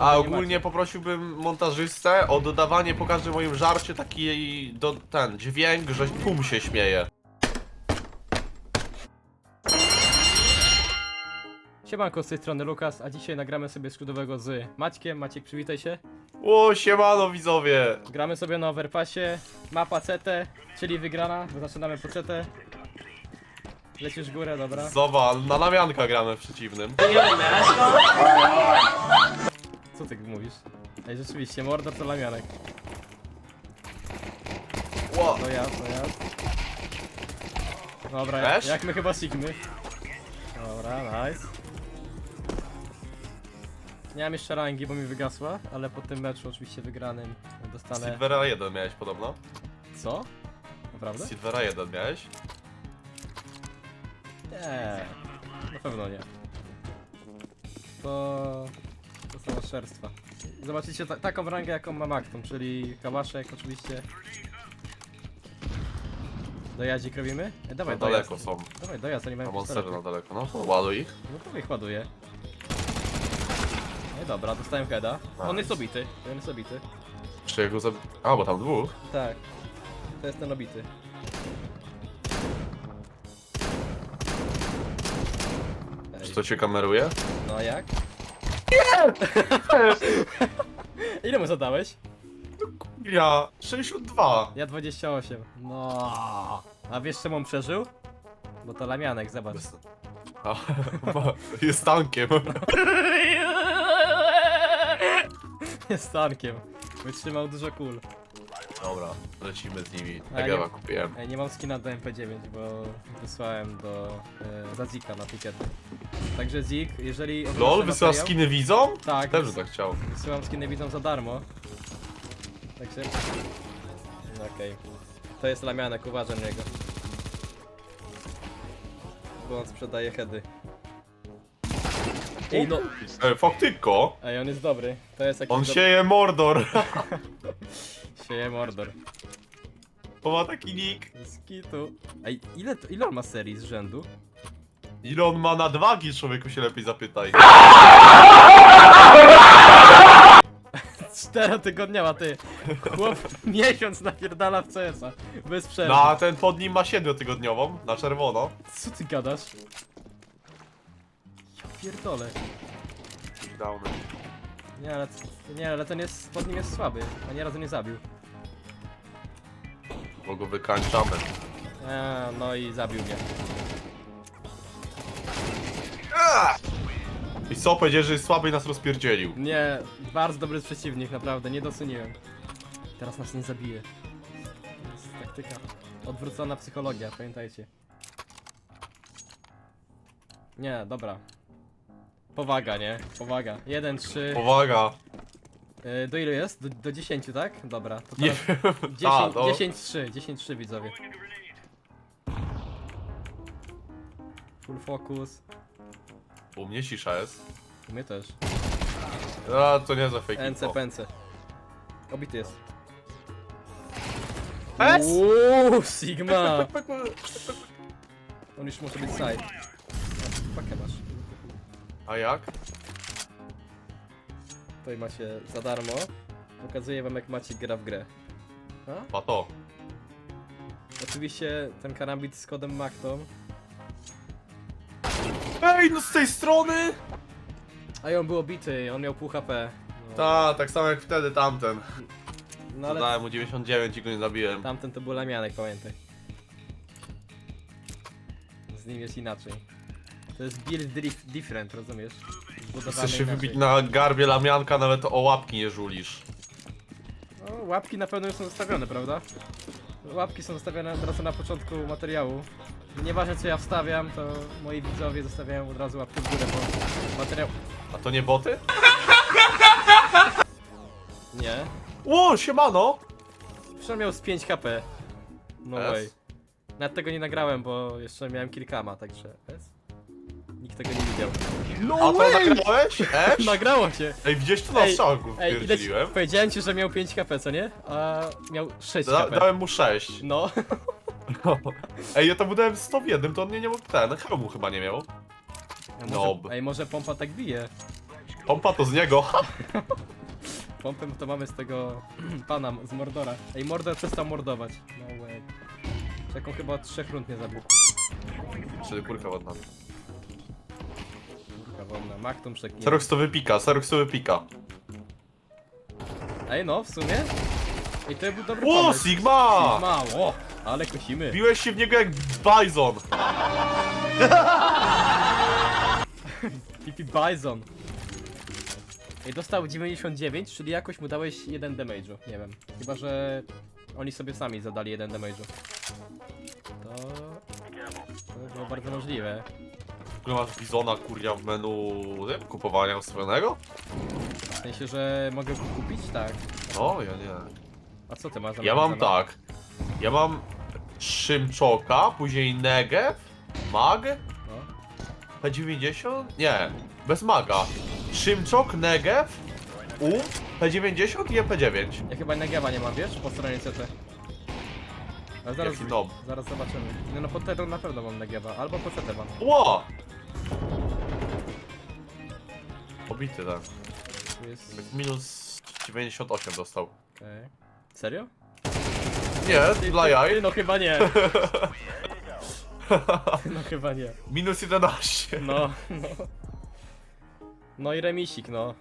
A nie ogólnie poprosiłbym montażystę o dodawanie po każdym moim żarcie taki do, ten dźwięk, że tłum się śmieje. Siemanko, z tej strony Lukas, a dzisiaj nagramy sobie skrzydłowego z Maćkiem. Maciek, przywitaj się. O, siemano widzowie! Gramy sobie na overpassie, mapa CT, czyli wygrana, bo zaczynamy po CT. Lecisz w górę, dobra. Zobacz, na lamianka gramy w przeciwnym. Co ty mówisz? Ej, rzeczywiście, Mordor to lamianek. Ło, To ja, to ja. Dobra, Też? jak my chyba Sigmy. Dobra, nice. Nie mam jeszcze rangi, bo mi wygasła, ale po tym meczu oczywiście wygranym dostanę... Silvera 1 miałeś podobno? Co? Naprawdę? Silvera 1 miałeś? Nie, na pewno nie. To... To są oszczerstwa. Zobaczycie ta taką rangę jaką ma Makton, czyli Kałaszek oczywiście. Dojadzik robimy? E, dawaj, Na dojazd. daleko są. Dawaj, dojazd, oni mają pistolet. na daleko, no ładuj ich. No to ich ładuje. No i dobra, dostałem heada. On Nice. jest obity, on jest obity. Czy jego zabi... A, bo tam dwóch. Tak. To jest ten obity. Ej, Czy to cię kameruje? No a jak? Ile mu zadałeś? Ja 62. Ja 28. No. A wiesz czemu on przeżył? Bo to lamianek, zobacz. Jest tankiem. Jest tankiem. Wytrzymał dużo kul. Dobra, lecimy z nimi. A ja Egewa nie- kupiłem. Ej, nie mam skina do MP9, bo wysłałem do e, za Zika na Ticket. Także Zik, jeżeli... oglądasz LOL, ten wysyłasz materiał- skiny widzom? Tak, Też bym tak chciał. wysyłam skiny widzom za darmo. Także... No Okej. To jest lamianek, uważaj na niego. Bo on sprzedaje heady. Ej, no... E, faktyko, Ej, on jest dobry. To jest jakiś on dob- sieje Mordor. Sieje Mordor. To ma taki nick. Skitu. Ej, ile, to, ile on ma serii z rzędu? Ile on ma nadwagi, człowieku się lepiej zapytaj. Czterotygodniowa, ty. Chłop miesiąc napierdala w CS-a. Bez przerwy. No, a ten pod nim ma siedmiotygodniową, na czerwono. Co ty gadasz? Ja pierdolę. Downy. Nie, ale, nie, ale ten jest, pod nim jest słaby. Ani razu nie zabił. Bo go wykańczamy. A, no i zabił mnie. I co, powiedziałeś, że jest słaby i nas rozpierdzielił. Nie, bardzo dobry przeciwnik, naprawdę, nie dosuniłem. Teraz nas nie zabije. To jest taktyka. Odwrócona psychologia, pamiętajcie. Nie, dobra. Powaga, nie? Powaga. 1, 3. Powaga. Y, do ilu jest? Do, do 10, tak? Dobra. To Nie teraz wiem. 10, A, no. 10, 3, 10, 3 widzowie. Full focus. U mnie cisza jest. U mnie też. A, to nie za fake NC, info. pęce. Obity jest. S? Uuu, Sigma! On już może być side. Pakę masz. A jak? Tutaj macie za darmo. Pokazuję wam jak Maciek gra w grę. A? Pa to. Oczywiście ten karambit z kodem Mactom. Ej, no z tej strony! A i on był obity, on miał pół HP. No, Ta, tak samo jak wtedy tamten. no ale Dałem mu 99 i go nie zabiłem. tamten to był lamianek, pamiętaj. Z nim jest inaczej. To jest build dif- different, rozumiesz? Zbudowany Chcesz się inaczej. wybić na garbie lamianka, nawet o łapki nie żulisz. No, łapki na pewno już są zostawione, prawda? Łapki są zostawione od razu na początku materiału. Nieważne co ja wstawiam, to moi widzowie zostawiają od razu łapkę w górę, bo materiał... A to nie boty? Nie. Ło, siemano! Przynajmniej miał z 5 HP. No S? way. Nawet tego nie nagrałem, bo jeszcze miałem kilkama, także... S? Nikt tego nie widział. A to nagrałeś? Esz? Nagrało się! Ej, gdzieś tu na Ej, ile ci... wpierdzieliłem. Powiedziałem ci, że miał 5 HP, co nie? A miał 6 Da, HP. dałem mu 6. No. Ej, ja to mu dałem 100 w jednym, to on mnie nie mógł ten, hełmu chyba nie miał. A może, Nob. Ej, może pompa tak bije? Pompa to z niego. Pompę to mamy z tego pana z Mordora. Ej, Mordor przestał mordować. No way. Taką chyba od trzech rund nie zabił. Czyli kurka ładna. Kurka wolna. Maktum przeknie. Serox to wypika, Serox to wypika. Ej no, w sumie. Ej, to był dobry O, pomysł. Sigma! Ale kosimy. Biłeś się w niego jak Bison. Pipi Bison. Ej, dostał 99, czyli jakoś mu dałeś 1 damage'u. Nie wiem. Chyba, że oni sobie sami zadali 1 damage'u. To... To było bardzo możliwe. W ogóle masz Bizona kurja w menu nie, kupowania ustawionego? W sensie, że mogę go kupić? Tak. No, ja nie. A co ty masz? za Ja mam tak. Ja mam Szymczoka, później Negev, Mag, No. P90? Nie, bez Maga. Szymczok, Negev, U, P90 i MP9. Ja chyba Negewa nie mam, wiesz? Po stronie CT. Ale zaraz, Jaki zaraz zobaczymy. Nie no, po TR na pewno mam Negewa, albo po CT mam. Ło! Obity tak. Tu jest... Minus 98 dostał. Okej. Serio? Nie, dla jaj. No chyba nie. No chyba nie. Minus 11. No, no. No i remisik, no.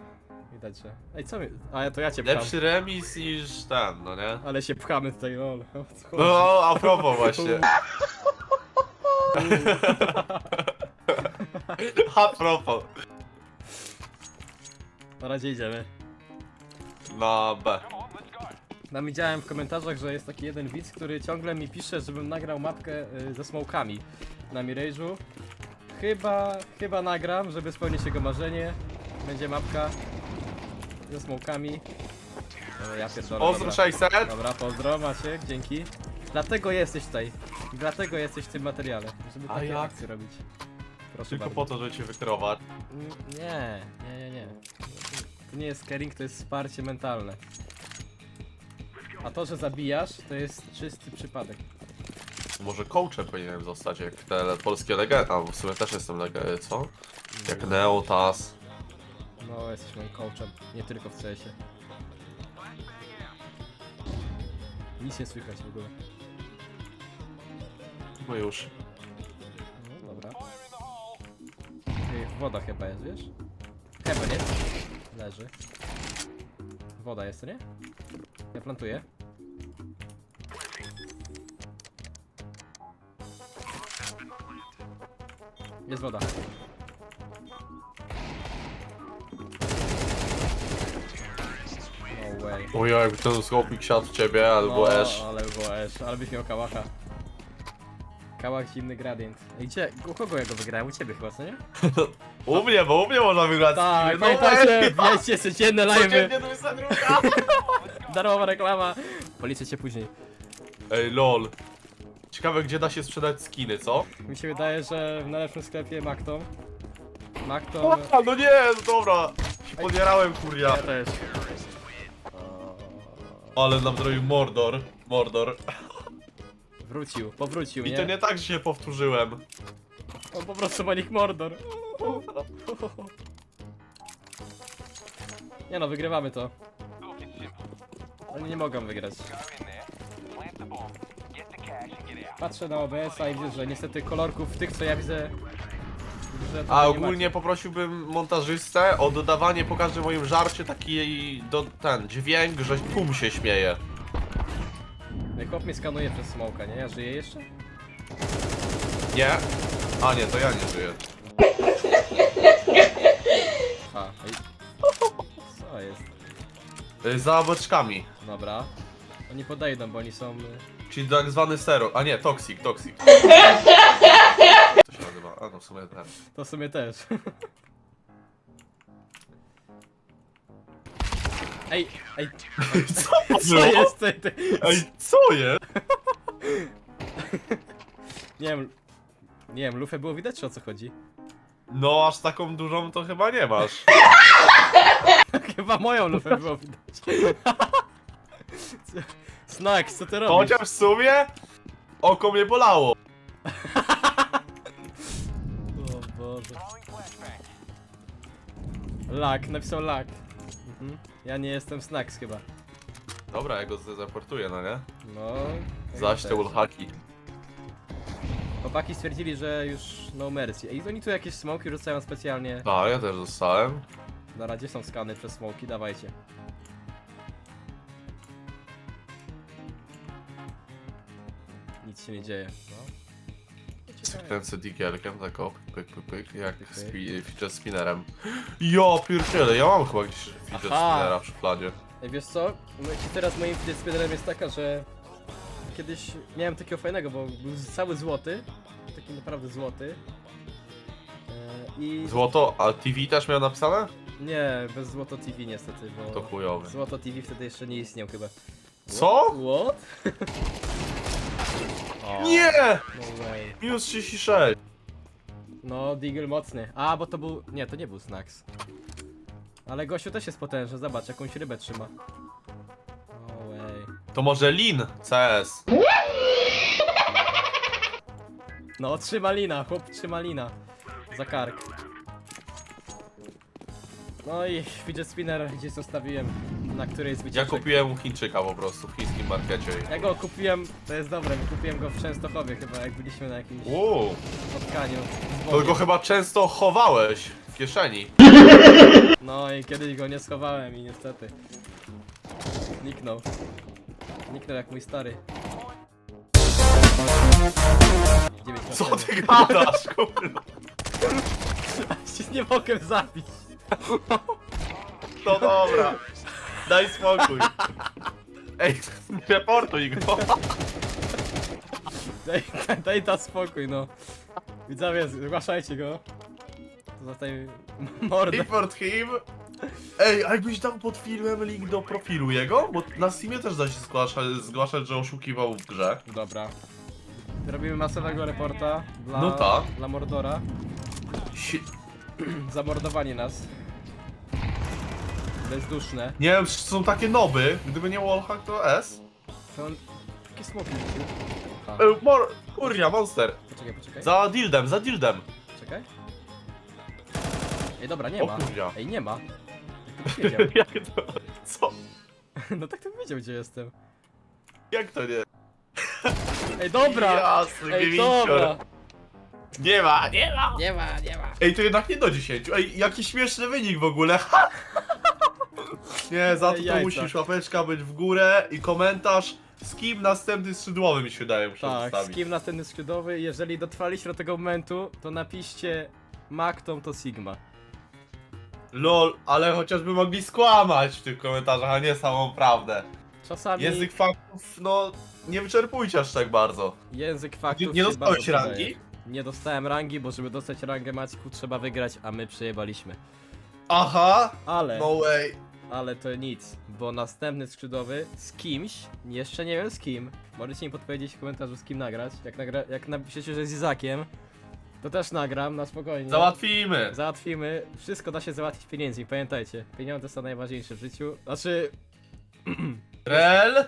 Widać, że... Ej, co mi... A, to ja cię pcham. Lepszy remis niż ten, no nie? Ale się pchamy tutaj, lol. O co chodzi? No, a propos właśnie. A propos. Na razie idziemy. Na B. Tam widziałem w komentarzach, że jest taki jeden widz, który ciągle mi pisze, żebym nagrał mapkę y, ze smokami na Mirage'u. Chyba, chyba nagram, żeby spełnić jego marzenie. Będzie mapka ze smokami. O, ja pierdolę, Pozdro dobra. 600. Dobra, pozdro Maciek, dzięki. Dlatego jesteś tutaj. Dlatego jesteś w tym materiale, żeby A takie jak? akcje robić. Proszę Tylko bardzo. po to, żeby cię wykierować. Mm, Nie, nie, nie, nie. To nie jest caring, to jest wsparcie mentalne. A to, że zabijasz, to jest czysty przypadek. Może coachem powinienem zostać, jak te polskie legendy. A, w sumie też jestem legendy, co? Jak Neo, Tas. No, jesteś moim coachem, nie tylko w CS-ie. Nic nie słychać w ogóle. No już. No, dobra. Ej, woda chyba jest, wiesz? Chyba nie? Leży. Woda jest, to nie? Ja plantuję. Jest woda. No way. Ojej, jakby ten skopik siadł w ciebie, albo no, Esz. ale było Esz, ale byś miał kałacha. Kałach zimny gradient. Ej, gdzie, u kogo ja go wygrałem? U ciebie chyba, co nie? U mnie, bo u mnie można wygrać. Tak, no, pamiętajcie, wjedźcie codzienne live'y. Codziennie 22. Darmowa reklama. Policzę cię później. Ej, lol. Ciekawe, gdzie da się sprzedać skiny, co? Mi się wydaje, że w najlepszym sklepie Mactom. Mactom... A, no nie, no dobra. Się podjarałem, kuria. Ja też. Ale nam zrobił Mordor. Mordor. Wrócił, powrócił, I nie? to nie tak, że się powtórzyłem. On po prostu ma nick Mordor. Nie no, wygrywamy to. Oni nie mogą wygrać. Patrzę na OBS-a i widzę, że niestety kolorków tych, co ja widzę... Że to A nie ogólnie poprosiłbym montażystę o dodawanie po każdym moim żarcie taki do, ten dźwięk, że tłum się śmieje. macie. Chłop mnie skanuje przez smoka, nie? Ja żyję jeszcze? Nie? A nie, to ja nie żyję. A, ej. Co jest? Y, Za beczkami. Dobra. Oni podejdą, bo oni są... y, Czyli tak zwany sero. A nie, toxic, toxic. To się nazywa. A no w sumie ten. To w sumie też. Ej, ej, Co co jest ty, ty? Ej, co jest? Nie wiem, nie wiem, lufę było widać, czy o co chodzi? No aż taką dużą to chyba nie masz. Chyba moją lufę było widać. Co- Snacks, co ty robisz? Chociaż w sumie oko mnie bolało. O Boże. Lak, napisał lak. Mhm. Ja nie jestem Snacks chyba. Dobra, ja go zaportuję, no nie? No. tak Zaś też. te ulhaki. Chłopaki stwierdzili, że już no mercy. I oni tu jakieś smoki rzucają specjalnie. Tak, ja też dostałem. Na razie są skany przez smoki, dawajcie. Się nie dzieje. Kręcę digielkiem, tak o, pyk, pyk, pyk, jak Pyk, spi, fidget spinnerem. Ja pierdzielę, ja mam chyba gdzieś fidget Aha. spinnera w szufladzie. Ej, wiesz co? No teraz moim fidget spinnerem jest taka, że kiedyś miałem takiego fajnego, bo był cały złoty, taki naprawdę złoty. E, I Złoto, a TV też miał napisane? nie, bez złoto TV niestety, bo To chujowy. złoto TV wtedy jeszcze nie istniał chyba. Co? What? Nie! No way. Minus 36. No, Deagle mocny. A, bo to był... Nie, to nie był Snacks. Ale gościu też jest potężny, zobacz, jakąś rybę trzyma. No way. To może Lin CS. No, trzyma lina, chłop trzyma lina. Za kark. No i fidget spinner gdzieś zostawiłem, na której z Ja wycieczek. kupiłem u Chińczyka po prostu w chińskim markecie. Ja go kupiłem, to jest dobre, bo kupiłem go w Częstochowie chyba, jak byliśmy na jakimś Uuu, spotkaniu. z to Bogiem. go chyba często chowałeś w kieszeni. No i kiedyś go nie schowałem i niestety. Niknął. Niknął jak mój stary. Dziewięć lat Co temu. ty gadasz, kurwa? Się nie mogę zabić. No dobra. Daj spokój. Ej, reportuj go. Daj, daj ta spokój, no. Widzowie, zgłaszajcie go. To za tej mordę. Report him. Ej, a jakbyś dał pod filmem link do profilu jego? Bo na Steamie też da się zgłaszać, zgłaszać że oszukiwał w grze. Dobra. Robimy masowego reporta dla, No tak. dla Mordora. Si Zamordowali nas. Bezduszne. nie wiem, czy są takie noby. Gdyby nie wallhack, to S. To on... Jakie smoki? Aha. E, mor kurnia, monster. Poczekaj, poczekaj. Za dildem, za dildem. Czekaj. Ej, dobra, nie O ma. kurwa. Ej, nie ma. Jak to wiedział? Jak to? Co? No tak to wiedział, gdzie jestem. Jak to nie? Ej, dobra! Jasny Ej, gwincior. dobra! Nie ma, nie ma. Nie ma, nie ma. Ej, to jednak nie do 10. Ej, jaki śmieszny wynik w ogóle. Nie, za to, to jajca. musisz łapeczka być w górę i komentarz z kim następny skrzydłowy mi się wydaje muszę Tak, z kim następny skrzydłowy? Jeżeli dotrwaliście do tego momentu, to napiszcie Mactom to Sigma. Lol, ale chociażby mogli skłamać w tych komentarzach, a nie samą prawdę. Czasami Język faktów, no, nie wyczerpujcie aż tak bardzo. język faktów Nie, nie się dostałeś bardzo przydaje. rangi? Nie dostałem rangi, bo żeby dostać rangę Maćku trzeba wygrać, a my przejebaliśmy. Aha, Ale, no way. Ale to nic, bo następny skrzydłowy z kimś, jeszcze nie wiem z kim, możecie mi podpowiedzieć w komentarzu z kim nagrać. Jak, nagra, jak napiszecie, że z Izakiem, to też nagram na spokojnie. Załatwimy. Załatwimy. Wszystko da się załatwić pieniędzmi, pamiętajcie. Pieniądze są najważniejsze w życiu. Znaczy. Rel?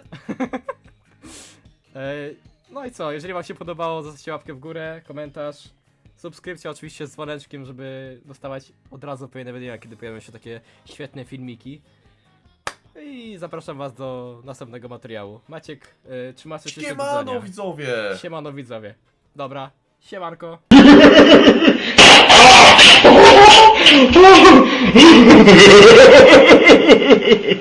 E, no i co, jeżeli wam się podobało, zostawcie łapkę w górę, komentarz, subskrypcja oczywiście z dzwoneczkiem, żeby dostawać od razu powiadomienia, kiedy pojawią się takie świetne filmiki. I zapraszam was do następnego materiału. Maciek, e, czy masz coś jeszcze do Siemano dodania? widzowie. Siemano widzowie. Dobra, siemanko.